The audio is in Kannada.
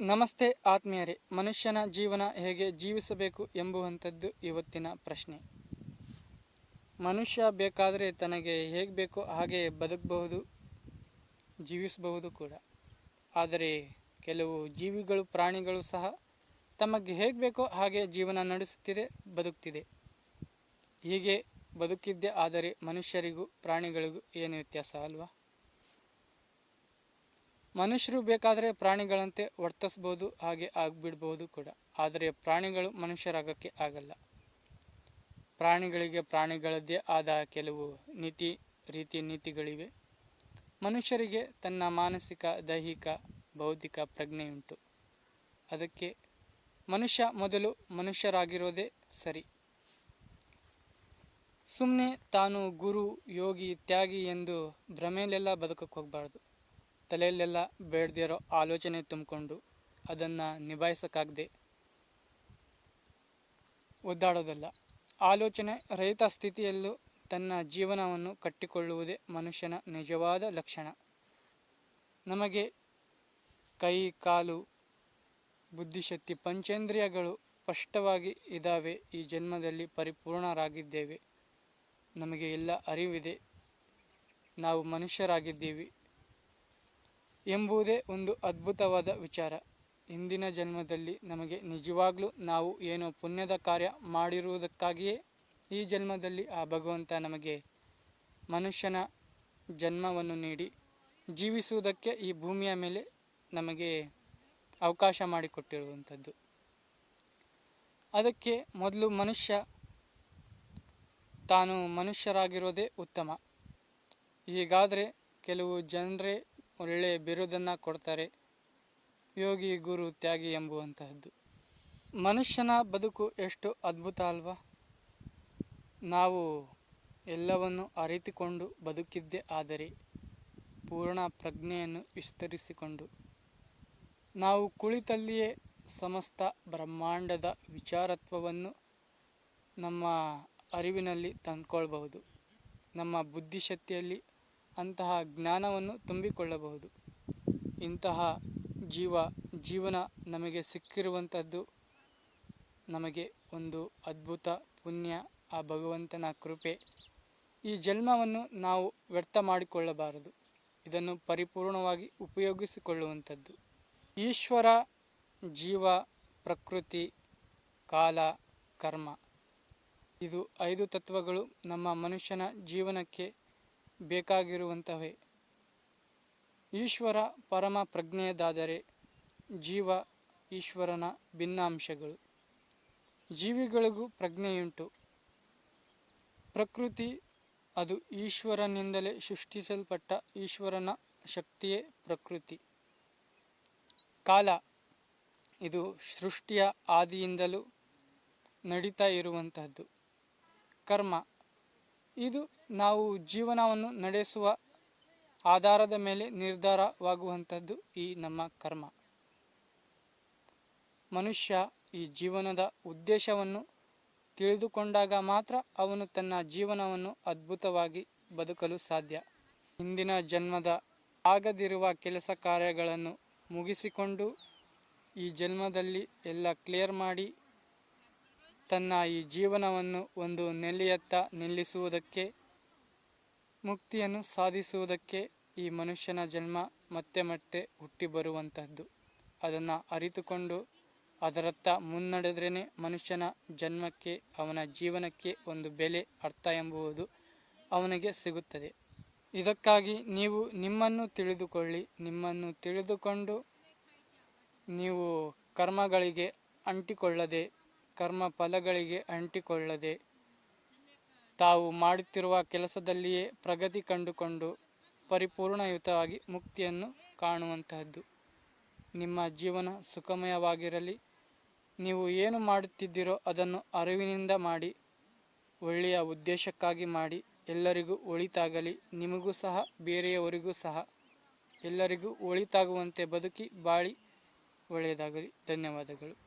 ನಮಸ್ತೆ ಆತ್ಮೀಯರೇ, ಮನುಷ್ಯನ ಜೀವನ ಹೇಗೆ ಜೀವಿಸಬೇಕು ಎಂಬುವಂಥದ್ದು ಇವತ್ತಿನ ಪ್ರಶ್ನೆ. ಮನುಷ್ಯ ಬೇಕಾದರೆ ತನಗೆ ಹೇಗೆ ಬೇಕೋ ಹಾಗೆ ಬದುಕಬಹುದು, ಜೀವಿಸಬಹುದು ಕೂಡ. ಆದರೆ ಕೆಲವು ಜೀವಿಗಳು, ಪ್ರಾಣಿಗಳು ಸಹ ತಮಗೆ ಹೇಗೆ ಬೇಕೋ ಹಾಗೆ ಜೀವನ ನಡೆಸುತ್ತಿದೆ, ಬದುಕ್ತಿದೆ. ಹೀಗೆ ಬದುಕಿದ್ದೆ ಆದರೆ ಮನುಷ್ಯರಿಗೂ ಪ್ರಾಣಿಗಳಿಗೂ ಏನು ವ್ಯತ್ಯಾಸ ಅಲ್ವಾ? ಮನುಷ್ಯರು ಬೇಕಾದರೆ ಪ್ರಾಣಿಗಳಂತೆ ವರ್ತಿಸ್ಬೋದು, ಹಾಗೆ ಆಗಿಬಿಡ್ಬೋದು ಕೂಡ. ಆದರೆ ಪ್ರಾಣಿಗಳು ಮನುಷ್ಯರಾಗಕ್ಕೆ ಆಗಲ್ಲ. ಪ್ರಾಣಿಗಳಿಗೆ ಪ್ರಾಣಿಗಳದ್ದೇ ಆದ ಕೆಲವು ನೀತಿ, ರೀತಿ, ನೀತಿಗಳಿವೆ. ಮನುಷ್ಯರಿಗೆ ತನ್ನ ಮಾನಸಿಕ, ದೈಹಿಕ, ಬೌದ್ಧಿಕ ಪ್ರಜ್ಞೆಯುಂಟು ಅದಕ್ಕೆ ಮನುಷ್ಯ ಮೊದಲು ಮನುಷ್ಯರಾಗಿರೋದೇ ಸರಿ. ಸುಮ್ಮನೆ ತಾನು ಗುರು, ಯೋಗಿ, ತ್ಯಾಗಿ ಎಂದು ಭ್ರಮೆಯಲ್ಲೆಲ್ಲ ಬದುಕಕ್ಕೆ ಹೋಗಬಾರ್ದು. ತಲೆಯಲ್ಲೆಲ್ಲ ಬೇಡದಿರೋ ಆಲೋಚನೆ ತುಂಬಿಕೊಂಡು ಅದನ್ನು ನಿಭಾಯಿಸೋಕ್ಕಾಗದೆ ಒದ್ದಾಡೋದಲ್ಲ. ಆಲೋಚನೆ ರಹಿತ ಸ್ಥಿತಿಯಲ್ಲೂ ತನ್ನ ಜೀವನವನ್ನು ಕಟ್ಟಿಕೊಳ್ಳುವುದೇ ಮನುಷ್ಯನ ನಿಜವಾದ ಲಕ್ಷಣ. ನಮಗೆ ಕೈ, ಕಾಲು, ಬುದ್ಧಿಶಕ್ತಿ ಪಂಚೇಂದ್ರಿಯಗಳು ಸ್ಪಷ್ಟವಾಗಿ ಇದ್ದಾವೆ. ಈ ಜನ್ಮದಲ್ಲಿ ಪರಿಪೂರ್ಣರಾಗಿದ್ದೇವೆ. ನಮಗೆ ಎಲ್ಲ ಅರಿವಿದೆ. ನಾವು ಮನುಷ್ಯರಾಗಿದ್ದೀವಿ. ಎಂಬುದೇ ಒಂದು ಅದ್ಭುತವಾದ ವಿಚಾರ. ಹಿಂದಿನ ಜನ್ಮದಲ್ಲಿ ನಮಗೆ ನಿಜವಾಗ್ಲೂ ನಾವು ಏನೋ ಪುಣ್ಯದ ಕಾರ್ಯ ಮಾಡಿರುವುದಕ್ಕಾಗಿಯೇ ಈ ಜನ್ಮದಲ್ಲಿ ಆ ಭಗವಂತ ನಮಗೆ ಮನುಷ್ಯನ ಜನ್ಮವನ್ನು ನೀಡಿ ಜೀವಿಸುವುದಕ್ಕೆ ಈ ಭೂಮಿಯ ಮೇಲೆ ನಮಗೆ ಅವಕಾಶ ಮಾಡಿಕೊಟ್ಟಿರುವಂಥದ್ದು. ಅದಕ್ಕೆ ಮೊದಲು ಮನುಷ್ಯ, ತಾನು ಮನುಷ್ಯರಾಗಿರೋದೇ ಉತ್ತಮ. ಈಗಾದರೆ ಕೆಲವು ಜನರೇ ಒಳ್ಳೆಯ ಬಿರುದನ್ನು ಕೊಡ್ತಾರೆ. ಯೋಗಿ ಗುರು ತ್ಯಾಗಿ ಎಂಬುವಂತಹದ್ದು. ಮನುಷ್ಯನ ಬದುಕು ಎಷ್ಟು ಅದ್ಭುತ ಅಲ್ವಾ? ನಾವು ಎಲ್ಲವನ್ನು ಅರಿತುಕೊಂಡು ಬದುಕಿದ್ದೇ ಆದರೆ ಪೂರ್ಣ ಪ್ರಜ್ಞೆಯನ್ನು ವಿಸ್ತರಿಸಿಕೊಂಡು ನಾವು ಕುಳಿತಲ್ಲಿಯೇ ಸಮಸ್ತ ಬ್ರಹ್ಮಾಂಡದ ವಿಚಾರತ್ವವನ್ನು ನಮ್ಮ ಅರಿವಿನಲ್ಲಿ ತಂದ್ಕೊಳ್ಬಹುದು. ನಮ್ಮ ಬುದ್ಧಿಶಕ್ತಿಯಲ್ಲಿ ಅಂತಹ ಜ್ಞಾನವನ್ನು ತುಂಬಿಕೊಳ್ಳಬಹುದು. ಇಂತಹ ಜೀವ, ಜೀವನ ನಮಗೆ ಸಿಕ್ಕಿರುವಂಥದ್ದು ನಮಗೆ ಒಂದು ಅದ್ಭುತ ಪುಣ್ಯ, ಆ ಭಗವಂತನ ಕೃಪೆ. ಈ ಜನ್ಮವನ್ನು ನಾವು ವ್ಯರ್ಥ ಮಾಡಿಕೊಳ್ಳಬಾರದು. ಇದನ್ನು ಪರಿಪೂರ್ಣವಾಗಿ ಉಪಯೋಗಿಸಿಕೊಳ್ಳುವಂಥದ್ದು. ಈಶ್ವರ, ಜೀವ, ಪ್ರಕೃತಿ, ಕಾಲ, ಕರ್ಮ. ಇದು ಐದು ತತ್ವಗಳು ನಮ್ಮ ಮನುಷ್ಯನ ಜೀವನಕ್ಕೆ ಬೇಕಾಗಿರುವಂತಹವೇ. ಈಶ್ವರ ಪರಮ ಪ್ರಜ್ಞೆಯದಾದರೆ ಜೀವ ಈಶ್ವರನ ಭಿನ್ನಾಂಶಗಳು. ಜೀವಿಗಳಿಗೂ ಪ್ರಜ್ಞೆಯುಂಟು. ಪ್ರಕೃತಿ ಅದು ಈಶ್ವರನಿಂದಲೇ ಸೃಷ್ಟಿಸಲ್ಪಟ್ಟ ಈಶ್ವರನ ಶಕ್ತಿಯೇ ಪ್ರಕೃತಿ. ಕಾಲ ಇದು ಸೃಷ್ಟಿಯ ಆದಿಯಿಂದಲೂ ನಡೀತಾ ಇರುವಂತಹದ್ದು. ಕರ್ಮ ಇದು ನಾವು ಜೀವನವನ್ನು ನಡೆಸುವ ಆಧಾರದ ಮೇಲೆ ನಿರ್ಧಾರವಾಗುವಂಥದ್ದು ಈ ನಮ್ಮ ಕರ್ಮ. ಮನುಷ್ಯ ಈ ಜೀವನದ ಉದ್ದೇಶವನ್ನು ತಿಳಿದುಕೊಂಡಾಗ ಮಾತ್ರ ಅವನು ತನ್ನ ಜೀವನವನ್ನು ಅದ್ಭುತವಾಗಿ ಬದುಕಲು ಸಾಧ್ಯ. ಹಿಂದಿನ ಜನ್ಮದ ಆಗದಿರುವ ಕೆಲಸ ಕಾರ್ಯಗಳನ್ನು ಮುಗಿಸಿಕೊಂಡು ಈ ಜನ್ಮದಲ್ಲಿ ಎಲ್ಲ ಕ್ಲಿಯರ್ ಮಾಡಿ ತನ್ನ ಈ ಜೀವನವನ್ನು ಒಂದು ನೆಲೆಯತ್ತ ನಿಲ್ಲಿಸುವುದಕ್ಕೆ, ಮುಕ್ತಿಯನ್ನು ಸಾಧಿಸುವುದಕ್ಕೆ ಈ ಮನುಷ್ಯನ ಜನ್ಮ ಮತ್ತೆ ಮತ್ತೆ ಹುಟ್ಟಿ ಬರುವಂತಹದ್ದು. ಅದನ್ನು ಅರಿತುಕೊಂಡು ಅದರತ್ತ ಮುನ್ನಡೆದ್ರೇ ಮನುಷ್ಯನ ಜನ್ಮಕ್ಕೆ, ಅವನ ಜೀವನಕ್ಕೆ ಒಂದು ಬೆಲೆ ಅರ್ಥ ಎಂಬುವುದು ಅವನಿಗೆ ಸಿಗುತ್ತದೆ. ಇದಕ್ಕಾಗಿ ನೀವು ನಿಮ್ಮನ್ನು ತಿಳಿದುಕೊಳ್ಳಿ. ನಿಮ್ಮನ್ನು ತಿಳಿದುಕೊಂಡು ನೀವು ಕರ್ಮಗಳಿಗೆ ಅಂಟಿಕೊಳ್ಳದೆ ಕರ್ಮ ಫಲಗಳಿಗೆ ಅಂಟಿಕೊಳ್ಳದೆ ತಾವು ಮಾಡುತ್ತಿರುವ ಕೆಲಸದಲ್ಲಿಯೇ ಪ್ರಗತಿ ಕಂಡುಕೊಂಡು ಪರಿಪೂರ್ಣಯುತವಾಗಿ ಮುಕ್ತಿಯನ್ನು ಕಾಣುವಂತಹದ್ದು. ನಿಮ್ಮ ಜೀವನ ಸುಖಮಯವಾಗಿರಲಿ. ನೀವು ಏನು ಮಾಡುತ್ತಿದ್ದೀರೋ ಅದನ್ನು ಅರಿವಿನಿಂದ ಮಾಡಿ, ಒಳ್ಳೆಯ ಉದ್ದೇಶಕ್ಕಾಗಿ ಮಾಡಿ, ಎಲ್ಲರಿಗೂ ಒಳಿತಾಗಲಿ. ನಿಮಗೂ ಸಹ, ಬೇರೆಯವರಿಗೂ ಸಹ. ಎಲ್ಲರಿಗೂ ಒಳಿತಾಗುವಂತೆ ಬದುಕಿ ಬಾಳಿ ಒಳ್ಳೆಯದಾಗಲಿ. ಧನ್ಯವಾದಗಳು.